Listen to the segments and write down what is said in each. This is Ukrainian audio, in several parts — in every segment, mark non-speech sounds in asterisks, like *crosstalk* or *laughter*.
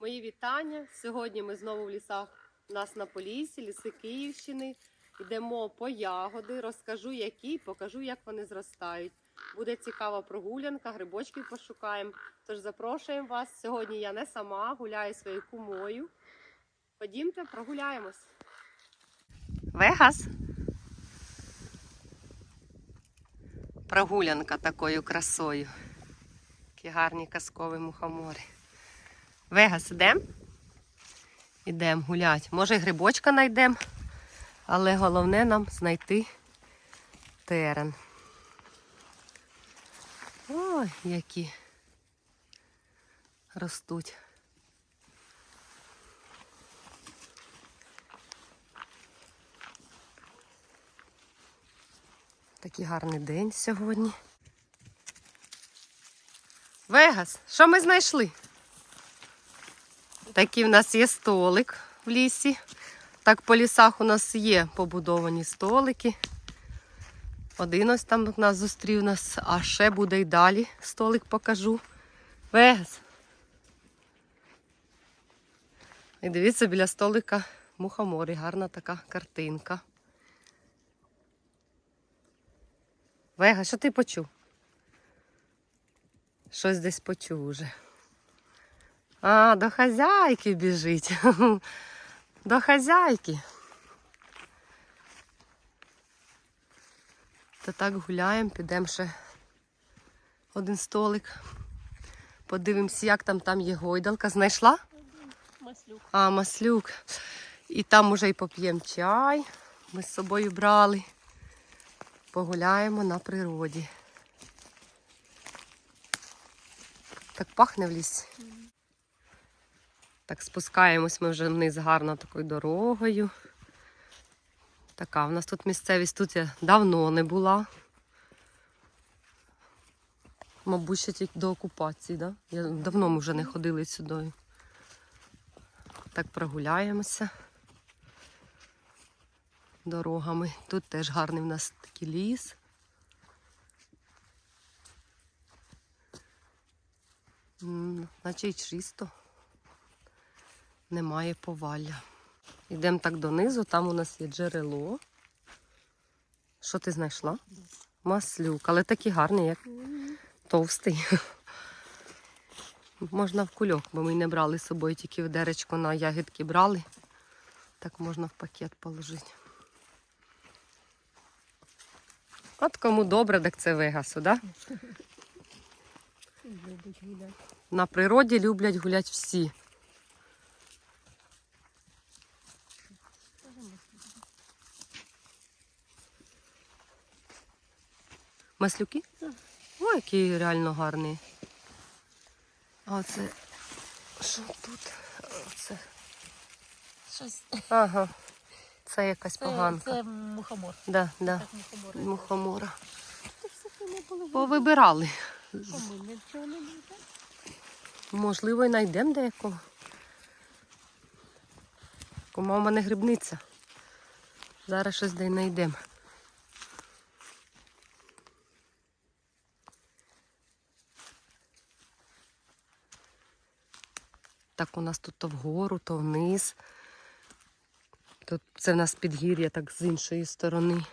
Мої вітання. Сьогодні ми знову в лісах у нас на Поліссі, ліси Київщини. Йдемо по ягоди, розкажу, які, покажу, як вони зростають. Буде цікава прогулянка, грибочки пошукаємо. Тож запрошуємо вас. Сьогодні я не сама, гуляю своєю кумою. Ходімте, прогуляємось. Вегас. Прогулянка такою красою. Які гарні казкові мухомори. Вегас, ідемо? Ідемо гуляти. Може, грибочка знайдемо, але головне нам знайти терен. Ой, які ростуть. Такий гарний день сьогодні. Вегас, що ми знайшли? Такий в нас є столик в лісі. Так по лісах у нас є побудовані столики. Один ось там нас зустрів нас, а ще буде й далі столик покажу. Вегас. І дивіться, біля столика мухомори, гарна така картинка. Вега, що ти почув? Щось десь почув уже. А, до хазяйки біжить. *laughs* До хазяйки. То так гуляємо, підемо ще один столик. Подивимося, як там там є гойдалка. Знайшла? Маслюк. А, маслюк. І там уже й поп'ємо чай. Ми з собою брали. Погуляємо на природі. Так пахне в лісі. Так спускаємось ми вже вниз гарно такою дорогою. Така, в нас тут місцевість тут я давно не була. Мабуть, ще тільки до окупації, да? Я, давно ми вже не ходили сюди. Так прогуляємося дорогами. Тут теж гарний в нас такий ліс. Наче й чисто. Немає повалля. Йдемо так донизу, там у нас є джерело. Що ти знайшла? Маслюк, але такий гарний, як товстий. Можна в кульок, бо ми не брали з собою, тільки в деречко на ягідки брали. Так можна в пакет положити. От кому добре, так це вегасу, да? Любить гуляти. На природі люблять гуляти всі. Маслюки? Так. Ой, який реально гарний. А оце. Що тут? Оце. Щось. Ага. Це якась Це, поганка. це мухомор. Да, да. Так мухомор. Мухомора. Повибирали. Можливо, і знайдемо деякого. Кума у мене грибниця. Зараз щось де знайдемо. Так у нас тут то вгору, то вниз. Тут це в нас підгір'я так з іншої сторони.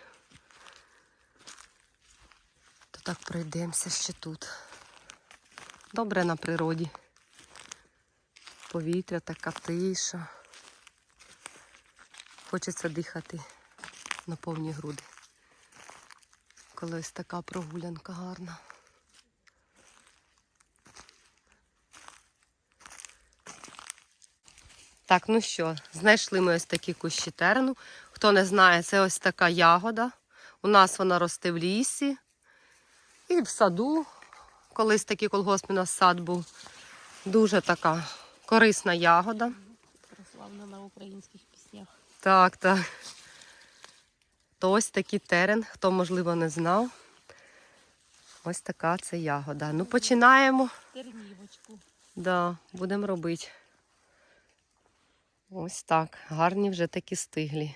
То так пройдемося ще тут. Добре на природі. Повітря така тиша. Хочеться дихати на повні груди. Коли ось така прогулянка гарна. Так, ну що, знайшли ми ось такі кущі терену. Хто не знає, це ось така ягода. У нас вона росте в лісі і в саду. Колись такий колгоспний у нас сад був. Дуже така корисна ягода. Прославлена на українських піснях. Так, так. То ось такий терен, хто, можливо, не знав. Ось така це ягода. Ну, починаємо. Тернівочку. Да, будемо робити. Ось так. Гарні вже такі стиглі.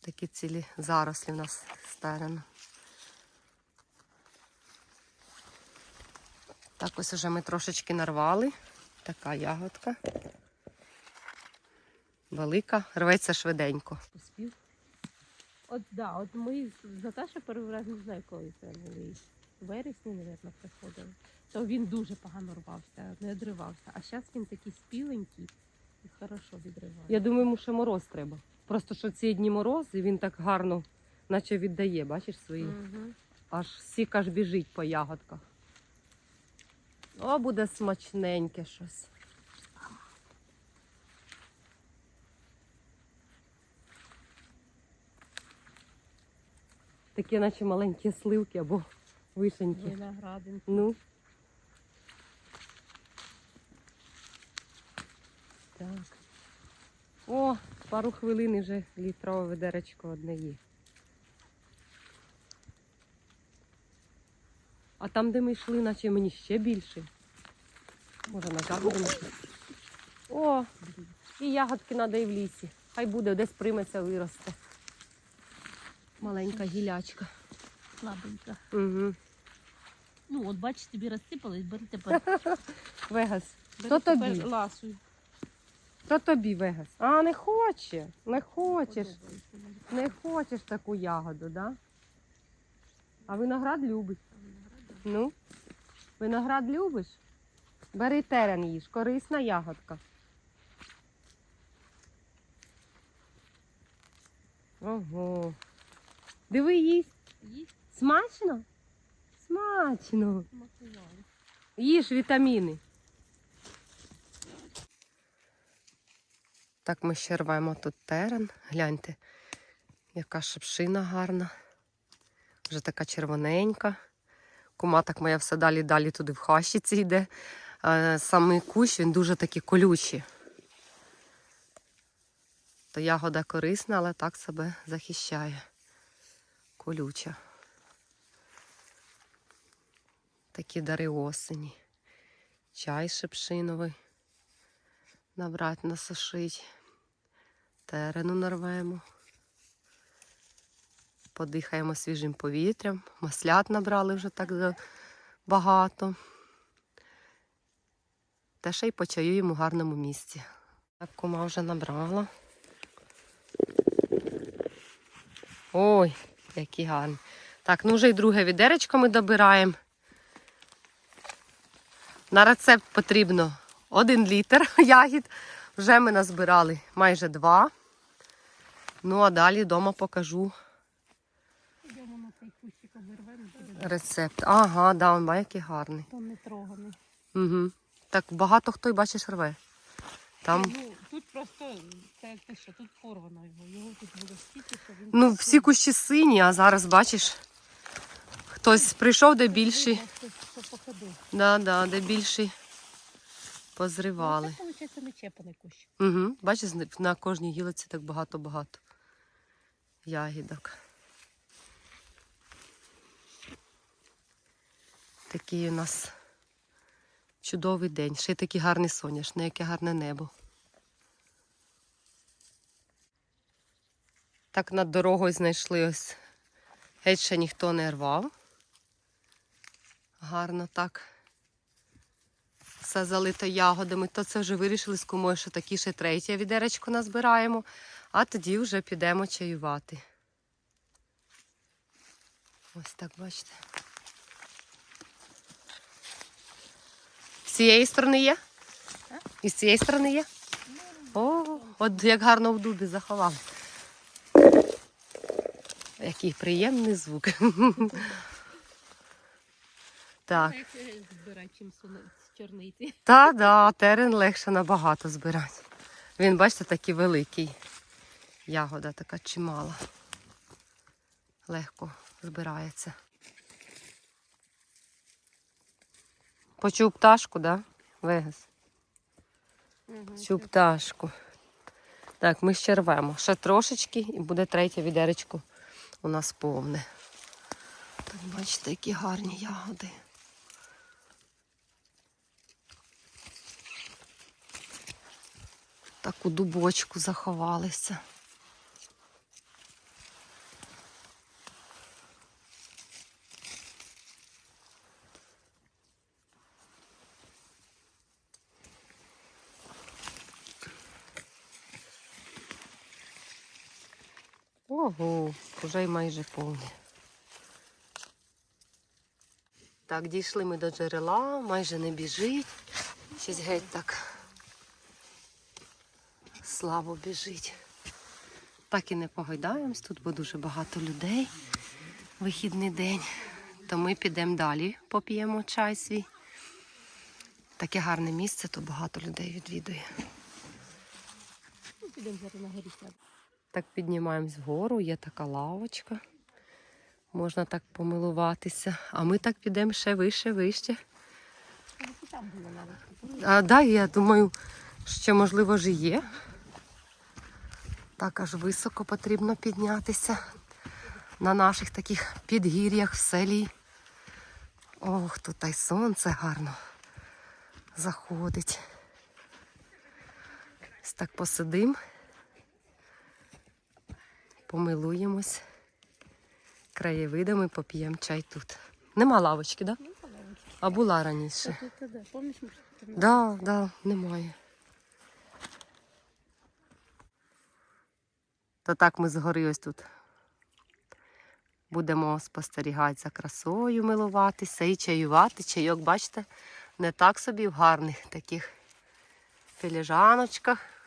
Такі цілі зарослі в нас з терену. Так, ось уже ми трошечки нарвали. Така ягодка. Велика, рветься швиденько. Успів. От да, от ми з Наташою перший раз не знаю, коли це були. В вересні, мабуть, приходили. То він дуже погано рвався, не одривався. А зараз він такий спіленький і хорошо відриває. Я думаю, йому ще мороз треба. Просто що ці дні мороз, і він так гарно, наче віддає, бачиш свої. Угу. Аж сік аж біжить по ягодках. О, буде смачненьке щось. Такі, наче маленькі сливки або вишеньки. Виноградинки. Ну. Так. О, пару хвилин і вже літрове ведеречко одне є. А там, де ми йшли, наче мені ще більше. Може, назад будемо? О, і ягодки треба і в лісі. Хай буде, десь приметься, виросте. Маленька гілячка. Слабенька. Угу. Ну, от бачиш, тобі розсипались, бери тепер. *laughs* Вегас. Тепер тобі. ласуй. То тобі Вегас. А, не хоче. Не хочеш. Не хочеш таку ягоду, да? А виноград любить. Ну, виноград любиш? Бери терен їж, корисна ягодка. Ого. Диви їсть. Їсть Смачно? Смачно. Їж вітаміни. Так ми ще рвемо тут терен. Гляньте, яка шипшина гарна. Вже така червоненька. Кума так моя все далі далі туди в хащиці йде. Самий кущ він дуже такий колючий. То ягода корисна, але так себе захищає. Колюча. Такі дари осені. Чай шипшиновий. Набрати, насушить. Терену нарвемо. Подихаємо свіжим повітрям. Маслят набрали вже так багато. Та ще й почаюємо у гарному місці. Так, кума вже набрала. Ой, які гарні. Так, ну вже й друге відеречко ми добираємо. На рецепт потрібно 1 літр *laughs* ягід. Вже ми назбирали майже два. Ну, а далі вдома покажу Йдемо на цей кущик обірвемо, рецепт. Ага, да, он має який гарний. то не троганий. Угу. Так багато хто й бачиш рве. Там, Ну, тут просто це те, що тут порвано його. Його тут було стільки, що він. ну, всі кущі сині, а зараз бачиш, хтось прийшов, де більші. Да, да, де більші позривали. Ну, це, виходить, не чепаний кущ. Угу. Бачиш, на кожній гілиці так багато-багато ягідок. Такий у нас чудовий день. Ще й такий гарний соняшник, яке гарне небо. Так над дорогою знайшли ось. Геть ще ніхто не рвав. Гарно так все залито ягодами, то це вже вирішили з кумою, що такі ще третє відеречко назбираємо, а тоді вже підемо чаювати. Ось так, бачите. З цієї сторони є? І з цієї сторони є? О, от як гарно в дубі заховав. Який приємний звук. Так. Е, збирати, чим чорниці. Та, да, терен легше набагато збирати. Він, бачите, такий великий. Ягода така чимала. Легко збирається. Почув пташку, да? Вегас? Цю пташку. Так, ми ще рвемо. Ще трошечки і буде третє відеречко у нас повне. Так, бачите, які гарні ягоди. Так у дубочку заховалися. Ого, вже й майже повні. Так, дійшли ми до джерела, майже не біжить. Щось геть так. Славо біжить. Так і не погойдаємось, тут бо дуже багато людей. Вихідний день. То ми підемо далі, поп'ємо чай свій. Таке гарне місце, то багато людей відвідує. Ну, підемо зараз на горі. Так піднімаємось вгору, є така лавочка. Можна так помилуватися. А ми так підемо ще вище, вище. А да, я думаю, ще можливо ж є. Так аж високо потрібно піднятися на наших таких підгір'ях в селі. Ох, тут та й сонце гарно заходить. Ось так посидим, помилуємось краєвидами, поп'ємо чай тут. Нема лавочки, так? Да? А була раніше. Там Да, да, немає. То так ми згори ось тут будемо спостерігати за красою, милуватися і чаювати. Чайок, бачите, не так собі в гарних таких філіжаночках.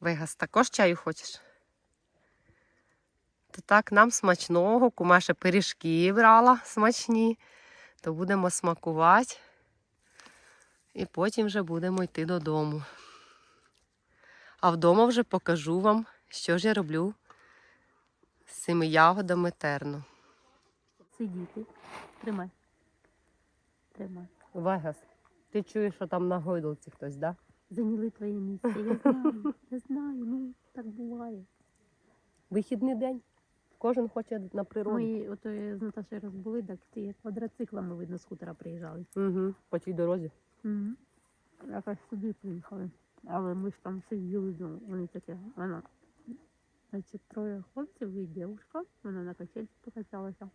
Вигас, також чаю хочеш? То так, нам смачного, кума ще пиріжки брала смачні то будемо смакувати і потім вже будемо йти додому. А вдома вже покажу вам, що ж я роблю з цими ягодами терну. Сидіти. Тримай. Тримай. Вегас, ти чуєш, що там на гойдалці хтось, да? Зайняли твоє місце. Я *laughs* знаю, я знаю, ну так буває. Вихідний день. Кожен хоче на природу. Ми ото е, з Наташею раз були, так ті квадроциклами, видно, з хутора приїжджали. Угу, по тій дорозі. Угу. Якось сюди приїхали. Але ми ж там сиділи, ну, вони таке, вона, значить, троє хлопців і дівчинка, вона на качельці покачалася.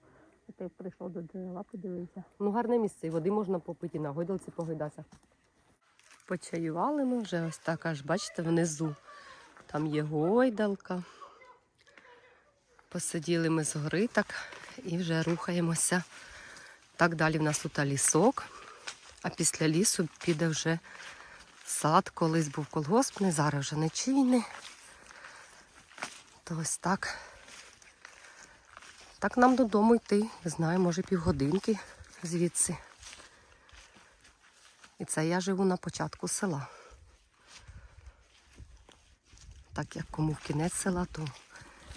А ти прийшов до джерела, подивився. Ну, гарне місце, і води можна попити, на гойдалці погойдатися. Почаювали ми вже ось так, аж бачите, внизу. Там є гойдалка. Посиділи ми згори так і вже рухаємося. Так далі в нас тут лісок, а після лісу піде вже сад, колись був колгоспний, зараз вже не чийний. То ось так. Так нам додому йти, не знаю, може півгодинки звідси. І це я живу на початку села. Так як кому в кінець села, то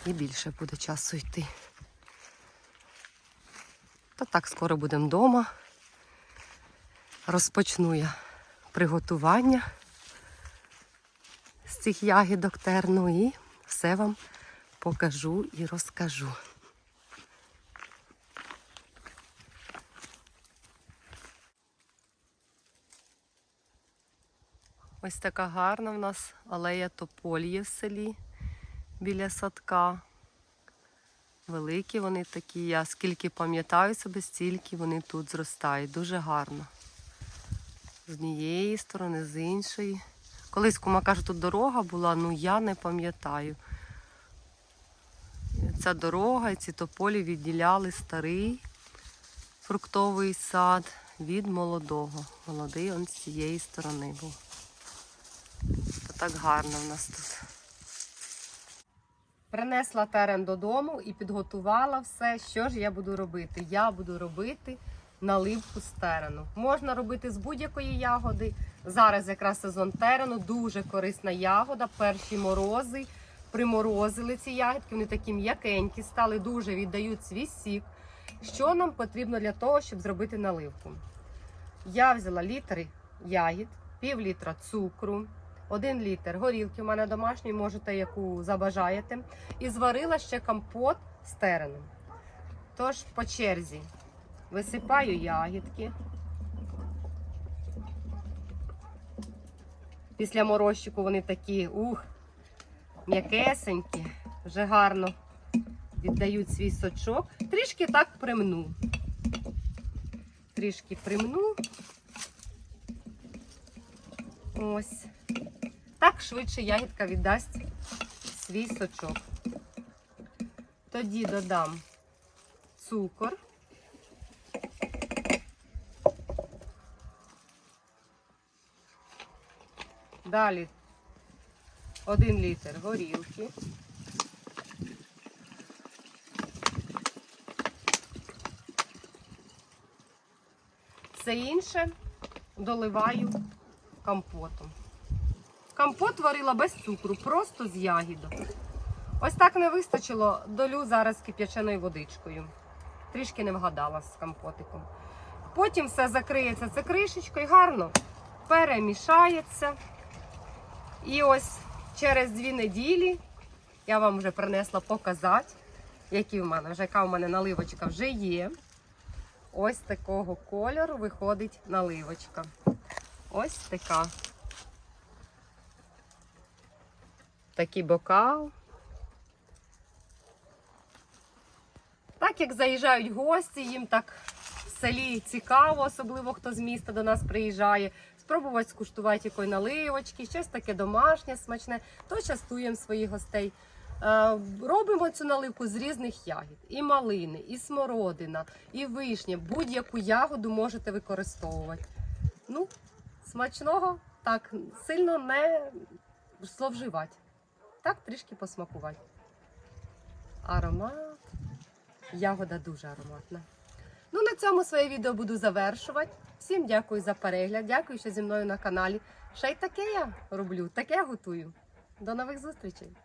і більше буде часу йти. Та так скоро будемо вдома. Розпочну я приготування з цих ягідок терну і все вам покажу і розкажу. Ось така гарна в нас алея тополії в селі біля садка. Великі вони такі, я скільки пам'ятаю себе, стільки вони тут зростають. Дуже гарно. З однієї сторони, з іншої. Колись кума каже, тут дорога була, ну я не пам'ятаю. Ця дорога і ці тополі відділяли старий фруктовий сад від молодого. Молодий он з цієї сторони був. Так гарно в нас тут. Принесла терен додому і підготувала все. Що ж я буду робити? Я буду робити наливку з терену. Можна робити з будь-якої ягоди. Зараз якраз сезон терену, дуже корисна ягода. Перші морози приморозили ці ягідки. Вони такі м'якенькі стали, дуже віддають свій сік. Що нам потрібно для того, щоб зробити наливку? Я взяла літр ягід, пів літра цукру, один літр горілки у мене домашньої, можете яку забажаєте. І зварила ще компот з тереном. Тож по черзі висипаю ягідки. Після морозчику вони такі, ух, м'якесенькі, вже гарно віддають свій сочок. Трішки так примну. Трішки примну. Ось. Так швидше ягідка віддасть свій сочок. Тоді додам цукор. Далі 1 літр горілки. Все інше доливаю компотом. Компот варила без цукру, просто з ягідок. Ось так не вистачило, долю зараз кип'яченою водичкою. Трішки не вгадала з компотиком. Потім все закриється це кришечкою, гарно перемішається. І ось через дві неділі я вам вже принесла показати, які в мене, вже яка в мене наливочка вже є. Ось такого кольору виходить наливочка. Ось така. Такий бокал. Так як заїжджають гості, їм так в селі цікаво, особливо хто з міста до нас приїжджає. Спробувати скуштувати якої наливочки, щось таке домашнє, смачне, то частуємо своїх гостей. Е, Робимо цю наливку з різних ягід: і малини, і смородина, і вишня. Будь-яку ягоду можете використовувати. Ну, смачного, так сильно не зловживати. Так трішки посмакувати. Аромат. Ягода дуже ароматна. Ну, на цьому своє відео буду завершувати. Всім дякую за перегляд. Дякую, що зі мною на каналі. Ще й таке я роблю, таке готую. До нових зустрічей!